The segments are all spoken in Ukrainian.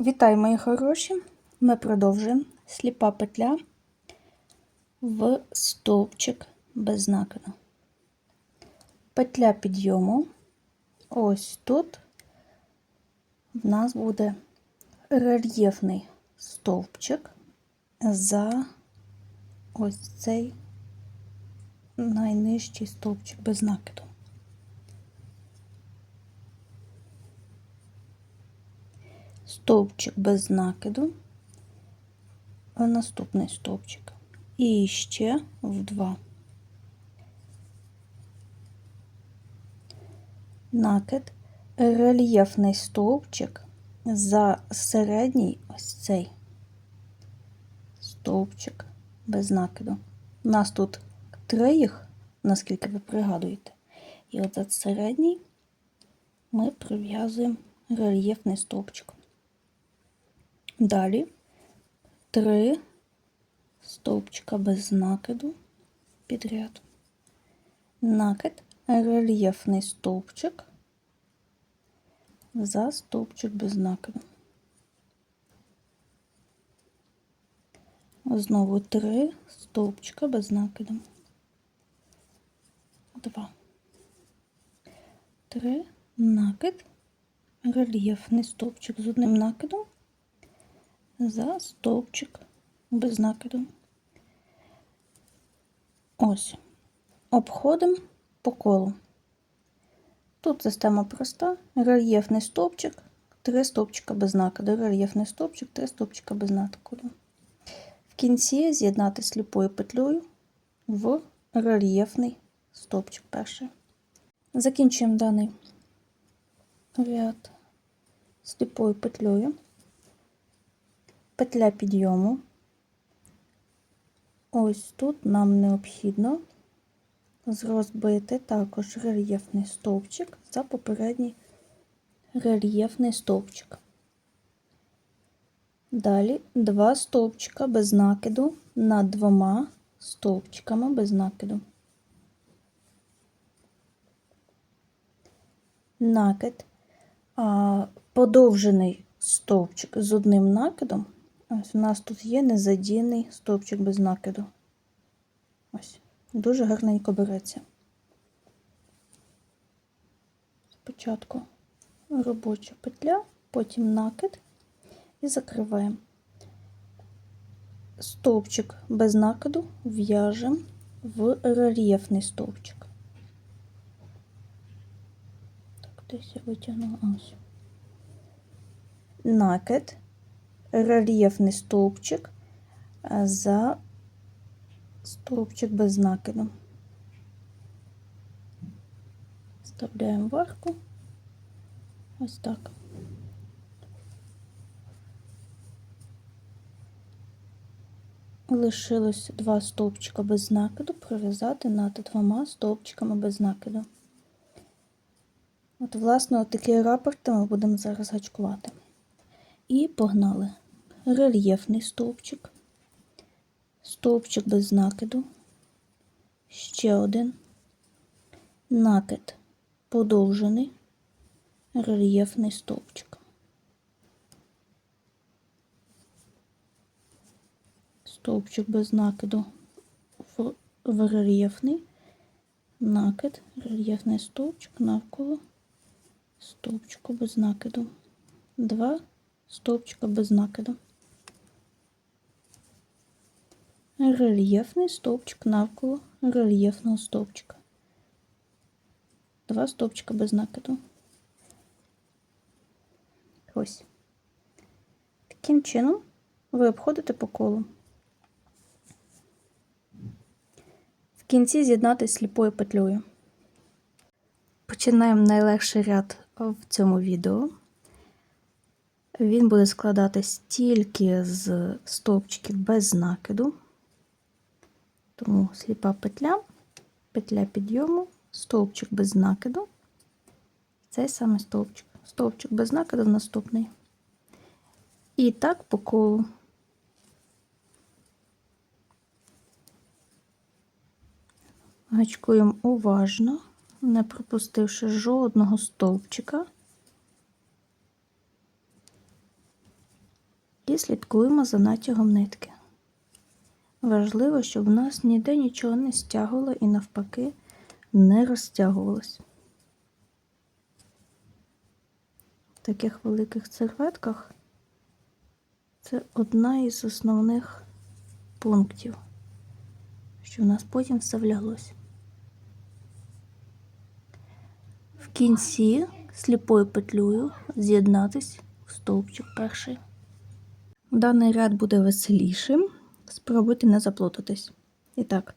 Вітаю, мої хороші! Ми продовжуємо сліпа петля в стовпчик без накиду. Петля підйому. Ось тут в нас буде рельєфний стовпчик за ось цей найнижчий стовпчик без накиду. Стовпчик без накиду, а наступний стовпчик. І ще в два. Накид, рельєфний стовпчик за середній ось цей стовпчик без накиду. У нас тут три їх, наскільки ви пригадуєте. І от за середній ми прив'язуємо рельєфний стовпчик. Далі. Три. Стовпчика без накиду. Підряд. Накид, рельєфний стовпчик. За стовпчик без накиду. Знову три. Стовпчика без накиду. Два. Три. Накид, рельєфний стовпчик з одним накидом за стовпчик без накиду. Ось. Обходимо по колу. Тут система проста, рельєфний стовпчик, три стовпчика без накиду, рельєфний стовпчик, три стовпчика без накиду. В кінці з'єднати сліпою петлею в рельєфний стовпчик перший. Закінчуємо даний ряд сліпою петлею петля підйому. Ось тут нам необхідно розбити також рельєфний стовпчик за попередній рельєфний стовпчик. Далі два стовпчика без накиду над двома стовпчиками без накиду. Накид, а подовжений стовпчик з одним накидом Ось у нас тут є незадійний стовпчик без накиду. Ось, дуже гарненько береться. Спочатку робоча петля, потім накид і закриваємо. Стовпчик без накиду в'яжемо в рельєфний стовпчик. Так, десь я витягнула ось. Накид рельєфний стовпчик за стовпчик без накиду. Вставляємо варку ось так. Лишилось два стовпчика без накиду, пров'язати над двома стовпчиками без накиду. От, власне, от такі рапорти ми будемо зараз гачкувати. І погнали. Рельєфний стовпчик, стовпчик без накиду, ще один, накид подовжений, рельєфний стовпчик. Стовпчик без накиду в, рельєфний, накид, рельєфний стовпчик навколо стовпчику без накиду. Два стовпчика без накиду. Рельєфний стовпчик навколо рельєфного стовпчика. Два стовпчика без накиду. Ось. Таким чином ви обходите по колу. В кінці з'єднати сліпою петлею. Починаємо найлегший ряд в цьому відео. Він буде складатись тільки з стовпчиків без накиду. Тому сліпа петля, петля підйому, стовпчик без накиду. Цей самий стовпчик. Стовпчик без накиду наступний. І так по колу. Гачкуємо уважно, не пропустивши жодного стовпчика. І слідкуємо за натягом нитки. Важливо, щоб в нас ніде нічого не стягувало і навпаки не розтягувалось. В таких великих серветках це одна із основних пунктів, що в нас потім все вляглось. В кінці сліпою петлею з'єднатись в стовпчик перший. Даний ряд буде веселішим. Спробуйте не заплутатись. І так,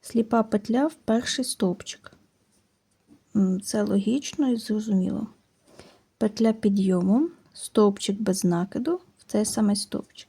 сліпа петля в перший стовпчик. Це логічно і зрозуміло. Петля підйому, стовпчик без накиду в цей самий стовпчик.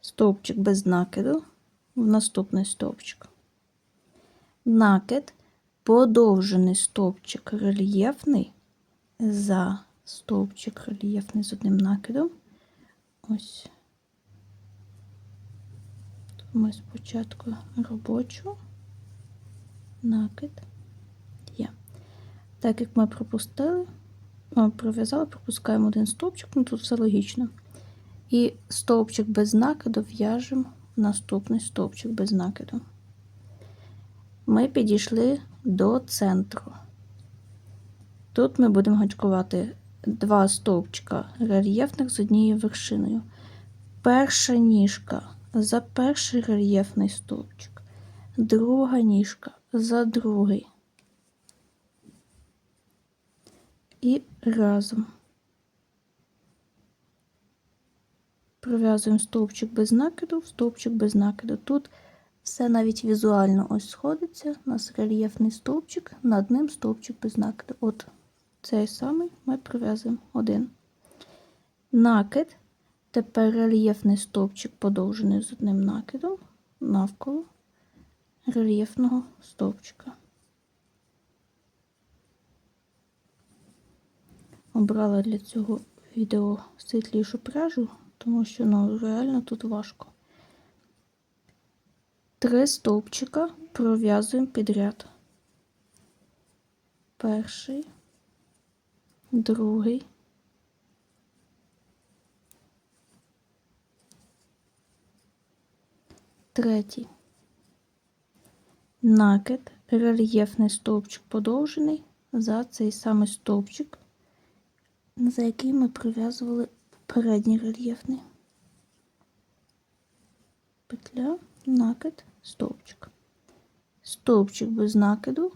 Стовпчик без накиду в наступний стовпчик. Накид, подовжений стовпчик рельєфний за стовпчик рельєфний з одним накидом. Ось. Ми спочатку робочу, накид є. Так як ми пропустили, пров'язали, пропускаємо один стовпчик, ну тут все логічно. І стовпчик без накиду в'яжемо наступний стовпчик без накиду. Ми підійшли до центру. Тут ми будемо гачкувати два стовпчика рельєфних з однією вершиною. Перша ніжка за перший рельєфний стовпчик, друга ніжка за другий. І разом. Пров'язуємо стовпчик без накиду, стовпчик без накиду. Тут все навіть візуально ось сходиться. У нас рельєфний стовпчик, над ним стовпчик без накиду. От цей самий ми пров'язуємо один. Накид. Тепер рельєфний стовпчик подовжений з одним накидом навколо рельєфного стовпчика. Обрала для цього відео світлішу пряжу, тому що ну, реально тут важко. Три стовпчика пров'язуємо підряд. Перший, другий. Третій. Накид, рельєфний стовпчик подовжений за цей самий стовпчик, за який ми прив'язували передній рельєфний. Петля, накид, стовпчик. Стовпчик без накиду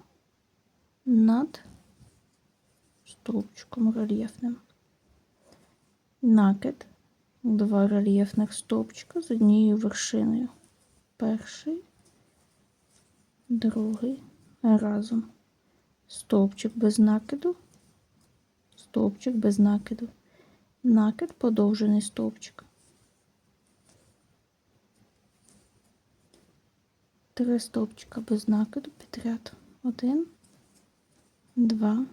над стовпчиком рельєфним. Накид, два рельєфних стовпчика з однією вершиною. Перший, другий разом. Стовпчик без накиду, стовпчик без накиду. Накид подовжений стовпчик. Три стовпчика без накиду підряд. Один, два,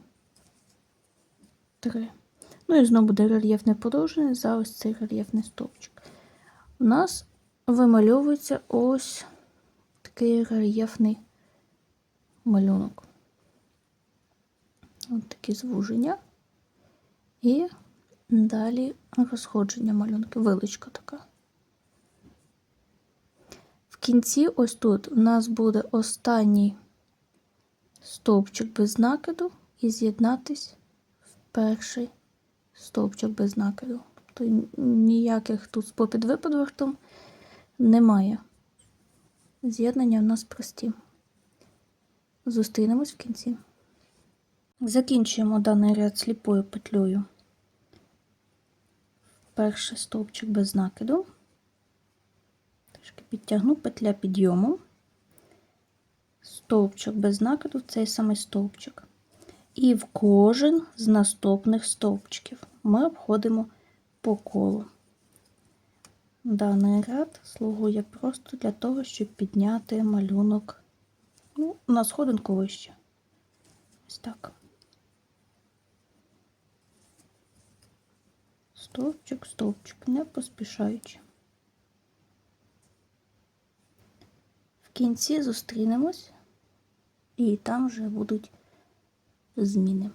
три. Ну і знову буде рельєфний подовжений за ось цей рельєфний стовпчик. У нас вимальовується ось такий рельєфний малюнок. Ось такі звуження. І далі розходження малюнки, виличка така. В кінці, ось тут, у нас буде останній стовпчик без накиду і з'єднатись перший стовпчик без накиду. Тобто ніяких тут попід випадвертом немає. З'єднання в нас прості. Зустрінемось в кінці. Закінчуємо даний ряд сліпою петлею. Перший стовпчик без накиду. Трішки підтягну петля підйому, стовпчик без накиду, цей самий стовпчик. І в кожен з наступних стовпчиків ми обходимо по колу. Даний ряд слугує просто для того, щоб підняти малюнок ну, на сходинку вище. Ось так. Стовпчик, стовпчик, не поспішаючи. В кінці зустрінемось, і там вже будуть зміни.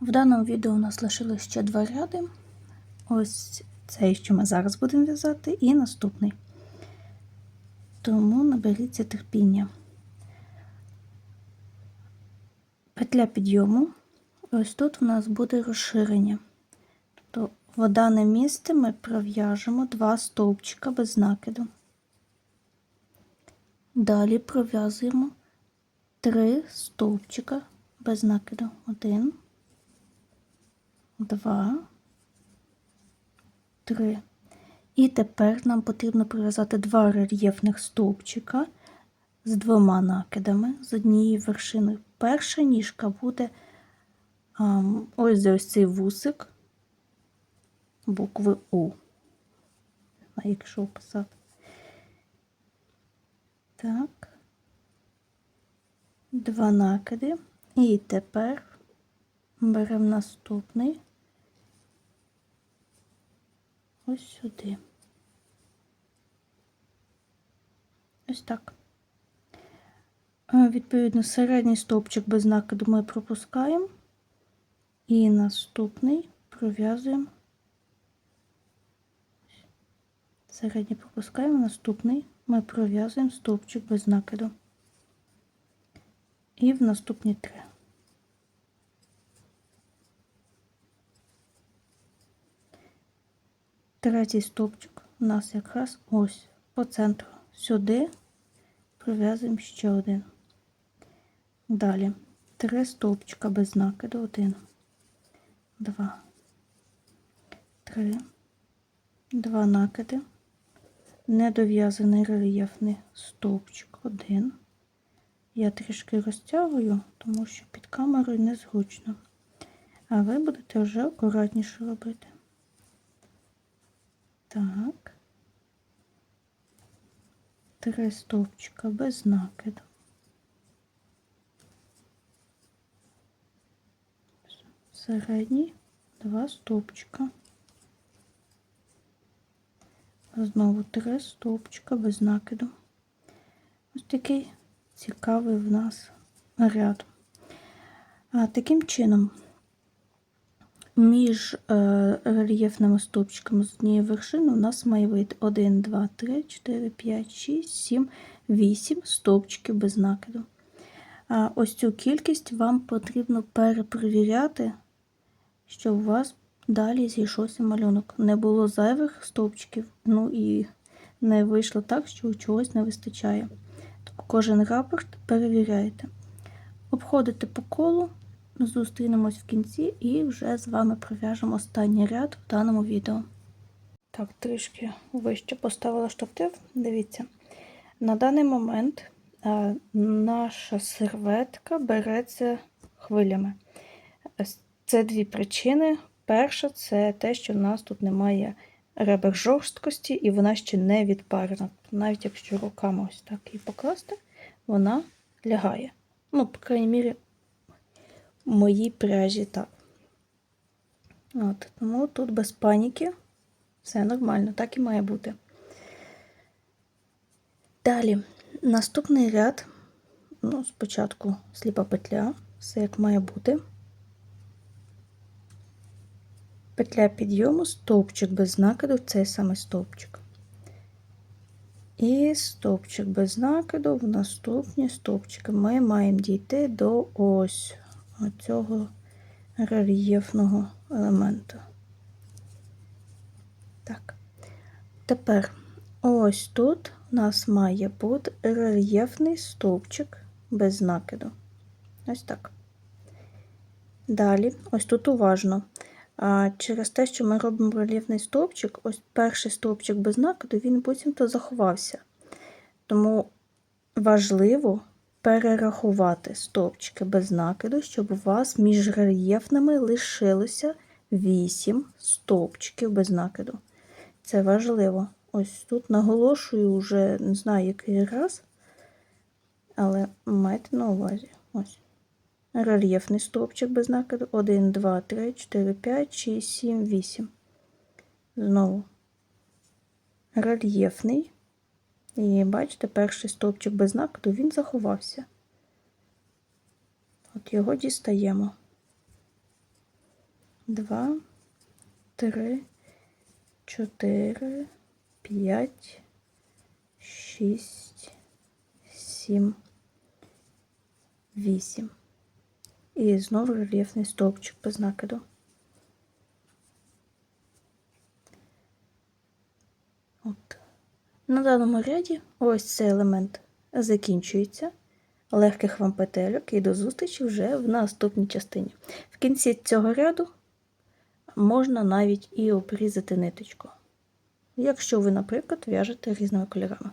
В даному відео у нас лишилось ще два ряди. ось цей, що ми зараз будемо в'язати, і наступний. Тому наберіться терпіння. Петля підйому. Ось тут у нас буде розширення. Тобто в дане місце ми пров'яжемо два стовпчика без накиду. Далі пров'язуємо три стовпчика без накиду. Один, два, три. І тепер нам потрібно пров'язати два рельєфних стовпчика з двома накидами з однією вершиною. Перша ніжка буде а, ось за ось цей вусик букви У. Якщо писати. Так. Два накиди. І тепер беремо наступний ось сюди. Ось так. Е, Відповідно, середній стовпчик без накиду ми пропускаємо. І наступний пров'язуємо. Середній пропускаємо, наступний ми пров'язуємо стовпчик без накиду. І в наступні три. Третій стовпчик у нас якраз ось по центру. Сюди пров'язуємо ще один. Далі три стовпчика без накиду. Один, два, три, два накиди, недов'язаний рельєфний стовпчик. Один. Я трішки розтягую, тому що під камерою незручно. А ви будете вже акуратніше робити. Так. Три стовпчика без накиду. Середній два стовпчика. Знову три стовпчика без накиду. Ось такий цікавий в нас ряд. Таким чином між е, рельєфними стовпчиками з однієї вершини у нас має вийти 1, 2, 3, 4, 5, 6, 7, 8 стовпчиків без накиду. Ось цю кількість вам потрібно перепровіряти, щоб у вас далі зійшовся малюнок. Не було зайвих стовпчиків, ну і не вийшло так, що чогось не вистачає. Кожен рапорт перевіряєте. Обходите по колу. Зустрінемось в кінці і вже з вами пров'яжемо останній ряд в даному відео. Так, трішки вище поставила штатив. Дивіться, на даний момент а, наша серветка береться хвилями. Це дві причини. Перша це те, що в нас тут немає ребер жорсткості, і вона ще не відпарена. Навіть якщо руками ось так її покласти, вона лягає. Ну, по крайній мірі, моїй пряжі так. От, Тому тут без паніки все нормально, так і має бути. Далі, наступний ряд, ну, спочатку сліпа петля, все як має бути. Петля підйому, стовпчик без накиду, цей самий стовпчик. І стовпчик без накиду в наступні стовпчики ми маємо дійти до ось цього рельєфного елементу. Так. Тепер ось тут у нас має бути рельєфний стовпчик без накиду. Ось так. Далі, ось тут уважно. Через те, що ми робимо рельєфний стовпчик, ось перший стовпчик без накиду, він буцімто заховався. Тому важливо перерахувати стовпчики без накиду, щоб у вас між рельєфними лишилося 8 стовпчиків без накиду. Це важливо. Ось тут наголошую вже не знаю, який раз, але майте на увазі. Ось. Рельєфний стовпчик без накиду. 1, 2, 3, 4, 5, 6, 7, 8. Знову рельєфний. І бачите, перший стовпчик без накиду, він заховався. От його дістаємо. Два, три, 4, 5, 6, 7, 8. І знову рельєфний стовпчик без накиду. От. На даному ряді ось цей елемент закінчується. Легких вам петельок і до зустрічі вже в наступній частині. В кінці цього ряду можна навіть і обрізати ниточку, якщо ви, наприклад, в'яжете різними кольорами.